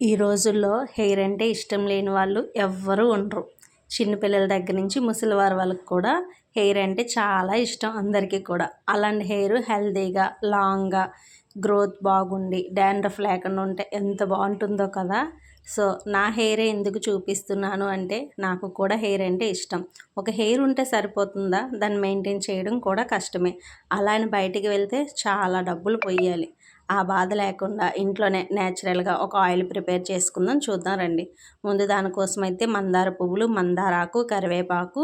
ఈ రోజుల్లో హెయిర్ అంటే ఇష్టం లేని వాళ్ళు ఎవ్వరూ ఉండరు. చిన్నపిల్లల దగ్గర నుంచి ముసలివారి వాళ్ళకి కూడా హెయిర్ అంటే చాలా ఇష్టం అందరికీ కూడా. అలాంటి హెయిర్ హెల్దీగా లాంగ్గా గ్రోత్ బాగుండి డాండ్రఫ్ లేకుండా ఉంటే ఎంత బాగుంటుందో కదా. సో నా హెయిరే ఎందుకు చూపిస్తున్నాను అంటే నాకు కూడా హెయిర్ అంటే ఇష్టం. ఒక హెయిర్ ఉంటే సరిపోతుందా? దాన్ని మెయింటైన్ చేయడం కూడా కష్టమే. అలా అని బయటికి వెళ్తే చాలా డబ్బులు పోయాలి ఆ బాధ లేకుండా ఇంట్లోనే న్యాచురల్గా ఒక ఆయిల్ ప్రిపేర్ చేసుకుందాం. చూద్దాం రండి. ముందు దానికోసం అయితే మందార పువ్వులు మందారాకు కరివేపాకు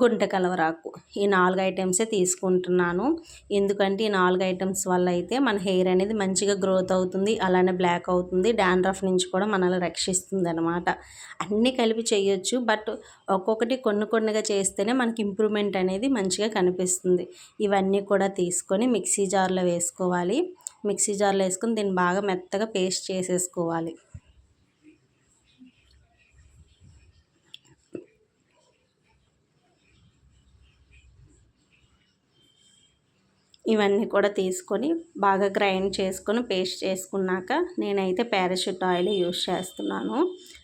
గుంట కలవరాకు ఈ నాలుగు ఐటమ్సే తీసుకుంటున్నాను. ఎందుకంటే ఈ నాలుగు ఐటమ్స్ వల్ల అయితే మన హెయిర్ అనేది మంచిగా గ్రోత్ అవుతుంది అలానే బ్లాక్ అవుతుంది డాండ్రఫ్ నుంచి కూడా మనల్ని రక్షిస్తుంది అనమాట అన్నీ కలిపి చేయొచ్చు బట్ ఒక్కొక్కటి కొన్ని కొన్నిగా చేస్తేనే మనకి ఇంప్రూవ్మెంట్ అనేది మంచిగా కనిపిస్తుంది. ఇవన్నీ కూడా తీసుకొని మిక్సీ జార్లో వేసుకోవాలి. మిక్సీ జార్లో వేసుకొని దీన్ని బాగా మెత్తగా పేస్ట్ చేసేసుకోవాలి. ఇవన్నీ కూడా తీసుకొని బాగా గ్రైండ్ చేసుకొని పేస్ట్ చేసుకున్నాక నేనైతే పారాషూట్ ఆయిల్ యూస్ చేస్తున్నాను.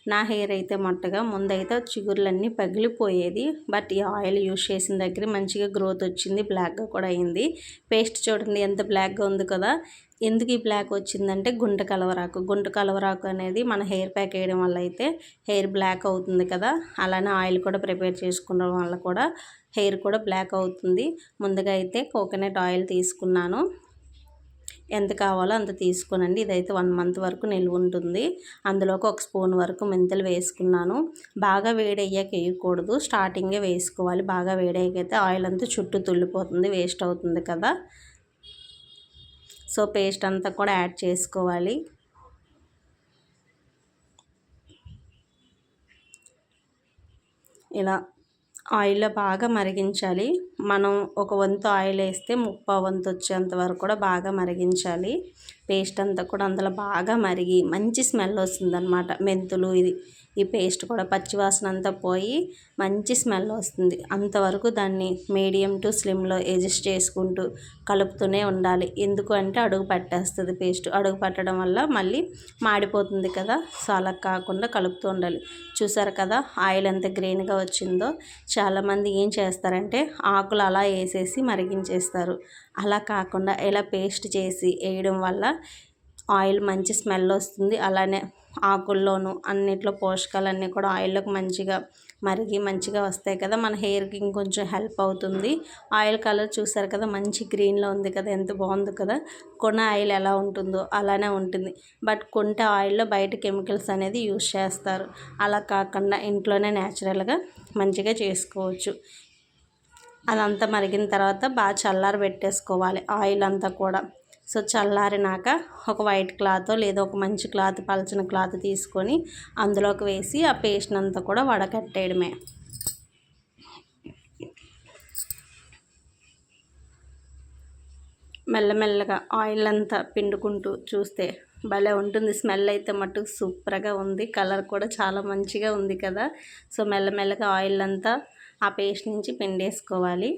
నా హెయిర్ అయితే మొట్టగా ముందైతే చిగుర్లన్నీ పగిలిపోయేది. బట్ ఈ ఆయిల్ యూస్ చేసిన దగ్గర మంచిగా గ్రోత్ వచ్చింది బ్లాక్గా కూడా అయింది. పేస్ట్ చూడండి ఎంత బ్లాక్గా ఉంది కదా? ఎందుకు ఈ బ్లాక్ వచ్చిందంటే గుంట కలవరాకు. గుంట కలవరాకు అనేది మన హెయిర్ ప్యాక్ వేయడం వల్ల అయితే హెయిర్ బ్లాక్ అవుతుంది కదా? అలానే ఆయిల్ కూడా ప్రిపేర్ చేసుకోవడం వల్ల కూడా హెయిర్ కూడా బ్లాక్ అవుతుంది. ముందుగా అయితే కోకోనట్ ఆయిల్ తీసుకున్నాను. ఎంత కావాలో అంత తీసుకోనండి. ఇదైతే వన్ మంత్ వరకు నిల్వ ఉంటుంది. అందులోకి ఒక స్పూన్ వరకు మెంతులు వేసుకున్నాను. బాగా వేడయ్యాక వేయకూడదు. స్టార్టింగే వేసుకోవాలి. బాగా వేడయ్యాకైతే ఆయిల్ అంతా చుట్టూ తుల్లిపోతుంది వేస్ట్ అవుతుంది కదా. సో పేస్ట్ అంతా కూడా యాడ్ చేసుకోవాలి. ఇలా ఆయిల్లో బాగా మరిగించాలి. మనం ఒక వంతు ఆయిల్ వేస్తే ముప్పై వంతు వచ్చేంత వరకు కూడా బాగా మరిగించాలి. పేస్ట్ అంతా కూడా అందులో బాగా మరిగి మంచి స్మెల్ వస్తుందన్నమాట. మెంతులు ఇది ఈ పేస్ట్ కూడా పచ్చివాసన అంతా పోయి మంచి స్మెల్ వస్తుంది. అంతవరకు దాన్ని మీడియం టు స్లిమ్లో అడ్జస్ట్ చేసుకుంటూ కలుపుతూనే ఉండాలి. ఎందుకు అంటే అడుగు పట్టేస్తుంది పేస్ట్. అడుగు పట్టడం వల్ల మళ్ళీ మాడిపోతుంది కదా. సో అలా కాకుండా కలుపుతూ ఉండాలి. చూసారు కదా ఆయిల్ ఎంత గ్రీన్గా వచ్చిందో. చాలామంది ఏం చేస్తారంటే ఆకులు అలా వేసేసి మరిగించేస్తారు. అలా కాకుండా ఇలా పేస్ట్ చేసి వేయడం వల్ల ఆయిల్ మంచి స్మెల్ వస్తుంది. అలానే ఆకుల్లోనూ అన్నిట్లో పోషకాలన్నీ కూడా ఆయిల్లోకి మంచిగా మరిగి మంచిగా వస్తాయి కదా. మన హెయిర్కి ఇంకొంచెం హెల్ప్ అవుతుంది. ఆయిల్ కలర్ చూసారు కదా మంచి గ్రీన్లో ఉంది కదా ఎంత బాగుంది కదా. కొన్న ఆయిల్ ఎలా ఉంటుందో అలానే ఉంటుంది. బట్ కొంటే ఆయిల్లో బయట కెమికల్స్ అనేది యూస్ చేస్తారు. అలా కాకుండా ఇంట్లోనే న్యాచురల్గా మంచిగా చేసుకోవచ్చు. అదంతా మరిగిన తర్వాత బాగా చల్లారి పెట్టేసుకోవాలి ఆయిల్ అంతా కూడా. సో చల్లారినాక ఒక వైట్ క్లాత్ లేదా ఒక మంచి క్లాత్ పలచిన క్లాత్ తీసుకొని అందులోకి వేసి ఆ పేస్ట్ అంతా కూడా వడకట్టేయడమే. మెల్లమెల్లగా ఆయిల్ అంతా పిండుకుంటూ చూస్తే భలే ఉంటుంది. స్మెల్ అయితే మట్టుకు సూపర్గా ఉంది. కలర్ కూడా చాలా మంచిగా ఉంది కదా. సో మెల్లమెల్లగా ఆయిల్ అంతా ఆ పేస్ట్ నుంచి పిండేసుకోవాలి.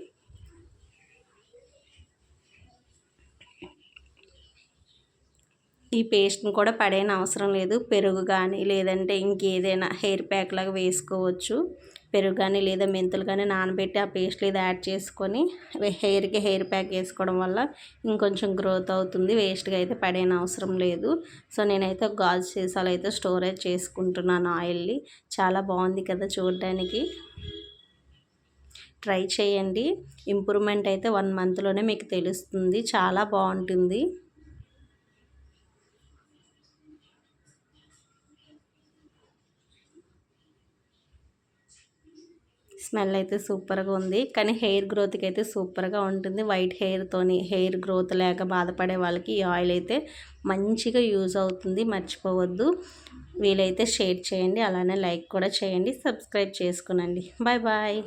ఈ పేస్ట్ని కూడా పడేన అవసరం లేదు. పెరుగు కానీ లేదంటే ఇంకేదైనా హెయిర్ ప్యాక్ లాగా వేసుకోవచ్చు. పెరుగు కానీ లేదా మెంతులు కానీ నానబెట్టి ఆ పేస్ట్ లేదా యాడ్ చేసుకొని హెయిర్కి హెయిర్ ప్యాక్ వేసుకోవడం వల్ల ఇంకొంచెం గ్రోత్ అవుతుంది. వేస్ట్గా అయితే పడేన అవసరం లేదు. సో నేనైతే గాజు సీసాలు అయితే స్టోరేజ్ చేసుకుంటున్నాను ఆయిల్ని. చాలా బాగుంది కదా చూడడానికి. ట్రై చేయండి. ఇంప్రూవ్మెంట్ అయితే వన్ మంత్లోనే మీకు తెలుస్తుంది. చాలా బాగుంటుంది. స్మెల్ అయితే సూపర్గా ఉంది. కానీ హెయిర్ గ్రోత్కి అయితే సూపర్గా ఉంటుంది. వైట్ హెయిర్తోని హెయిర్ గ్రోత్ లేక బాధపడే వాళ్ళకి ఈ ఆయిల్ అయితే మంచిగా యూజ్ అవుతుంది. మర్చిపోవద్దు. వీలైతే షేర్ చేయండి. అలానే లైక్ కూడా చేయండి. సబ్స్క్రైబ్ చేసుకునండి. Bye bye.